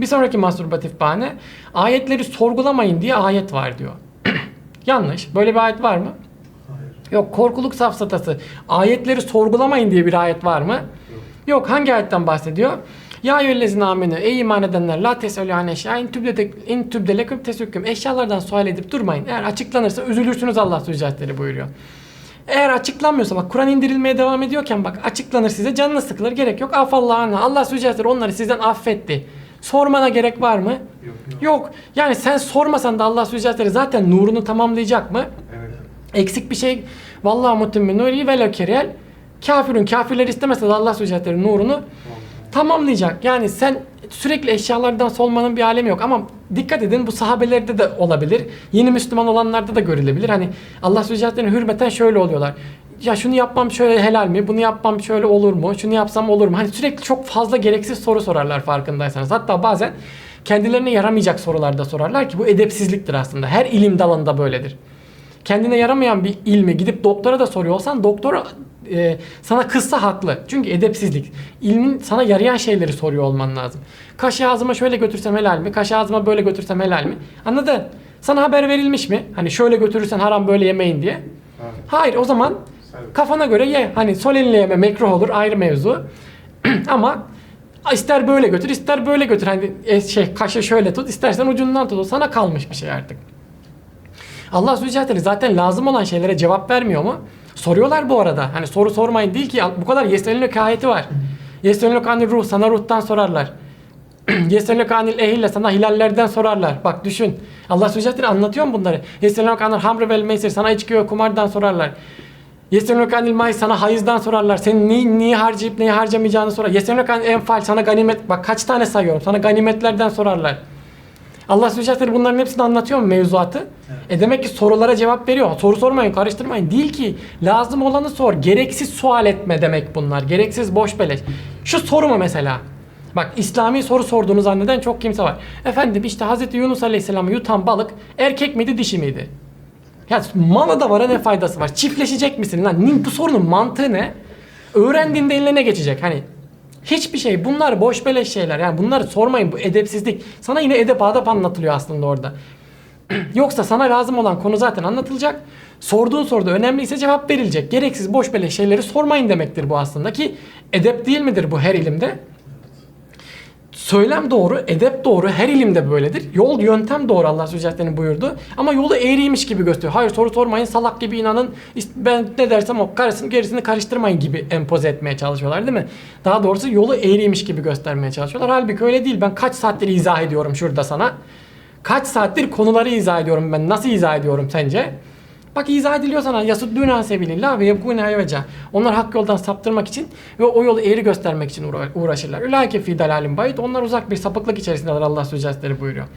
Bir sonraki mastürbatif bahane ayetleri sorgulamayın diye ayet var diyor. Yanlış. Böyle bir ayet var mı? Hayır. Yok korkuluk safsatası. Ayetleri sorgulamayın diye bir ayet var mı? Yok. Hangi ayetten bahsediyor? Ya eyyühellezine amenü ey iman edenler la teselü an eşya in tübde in tübde leküm tesüküm eşyalardan sual edip durmayın. Eğer açıklanırsa üzülürsünüz Allah Sözcüleri buyuruyor. Eğer açıklanmıyorsa bak Kur'an indirilmeye devam ediyorken bak açıklanır size canınız sıkılır gerek yok. Afallah. Allah Sözcüleri onları sizden affetti. Sormana gerek var mı? Yok yok. Yok. Yani sen sormasan da Allah Sözcüleri zaten nurunu tamamlayacak mı? Evet. Eksik bir şey vallahi mutimmin nuri ve lekeriyel kafirun kafirler istemese de Allah Sözcüleri nurunu Tamam. tamamlayacak. Yani sen sürekli eşyalardan solmanın bir alemi yok ama dikkat edin bu sahabelerde de olabilir. Yeni Müslüman olanlarda da görülebilir. Hani Allah Sözcülerine hürmeten şöyle oluyorlar. Ya şunu yapmam şöyle helal mi? Bunu yapmam şöyle olur mu? Şunu yapsam olur mu? Hani sürekli çok fazla gereksiz soru sorarlar farkındaysanız. Hatta bazen kendilerine yaramayacak sorular da sorarlar ki bu edepsizliktir aslında. Her ilim dalında böyledir kendine yaramayan bir ilmi gidip doktora da soruyor olsan doktor e, sana kızsa haklı. Çünkü edepsizlik. İlmin sana yarayan şeyleri soruyor olman lazım. Kaşı ağzıma şöyle götürsem helal mi? Kaşı ağzıma böyle götürsem helal mi? Anladın? Sana haber verilmiş mi? Hani şöyle götürürsen haram böyle yemeyin diye. Hayır o zaman Kafana göre ye. Hani sol elinle yeme mekruh olur ayrı mevzu. Ama ister böyle götür ister böyle götür. Hani e, şey kaşı şöyle tut istersen ucundan tut. Sana kalmış bir şey artık. Allah Zülcelateli zaten lazım olan şeylere cevap vermiyor mu? Soruyorlar bu arada. Hani soru sormayın değil ki bu kadar yeselünlük ayeti var. Yeselünlük anil ruh sana ruhtan sorarlar. Yeselünlük anil ehille sana hilallerden sorarlar. Bak düşün. Allah Zülcelateli anlatıyor mu bunları? Yeselünlük anil hamr vel meysir sana içki ve kumardan sorarlar. Yeselünlük anil may sana hayızdan sorarlar. Senin neyi, neyi harcayıp neyi harcamayacağını sorar. Yeselünlük anil enfal sana ganimet. Bak kaç tane sayıyorum. Sana ganimetlerden sorarlar. Allah Sözcüleri bunların hepsini anlatıyor mu mevzuatı? E demek ki sorulara cevap veriyor. Soru sormayın, karıştırmayın. Değil ki. Lazım olanı sor. Gereksiz sual etme demek bunlar. Gereksiz boş beleş. Şu soru mu mesela? Bak İslami soru sorduğunu zanneden çok kimse var. Efendim işte Hz. Yunus Aleyhisselam'ı yutan balık erkek miydi dişi miydi? Ya mala da var ne faydası var? Çiftleşecek misin lan? Ni- Bu sorunun mantığı ne? Öğrendiğinde eline ne geçecek? Hani hiçbir şey. Bunlar boş beleş şeyler. Yani bunları sormayın. Bu edepsizlik. Sana yine edep adap anlatılıyor aslında orada. Yoksa sana lazım olan konu zaten anlatılacak. Sorduğun soruda önemliyse cevap verilecek. Gereksiz boş beleş şeyleri sormayın demektir bu aslında ki edep değil midir bu her ilimde? Söylem doğru, edep doğru, her ilimde böyledir. Yol, yöntem doğru Allah Sözcülerinin buyurdu. Ama yolu eğriymiş gibi gösteriyor. Hayır soru sormayın, salak gibi inanın. Ben ne dersem o karısını gerisini karıştırmayın gibi empoze etmeye çalışıyorlar değil mi? Daha doğrusu yolu eğriymiş gibi göstermeye çalışıyorlar. Halbuki öyle değil. Ben kaç saattir izah ediyorum şurada sana. Kaç saattir konuları izah ediyorum ben. Nasıl izah ediyorum sence? Bak izah ediliyor sana. Yasuddûne sebilillah ve yebgûne eveca. Onlar hak yoldan saptırmak için ve o yolu eğri göstermek için uğra- uğraşırlar. Ülâke fî dalâlim bayit. Onlar uzak bir sapıklık içerisindeler Allah Sözcüleri buyuruyor.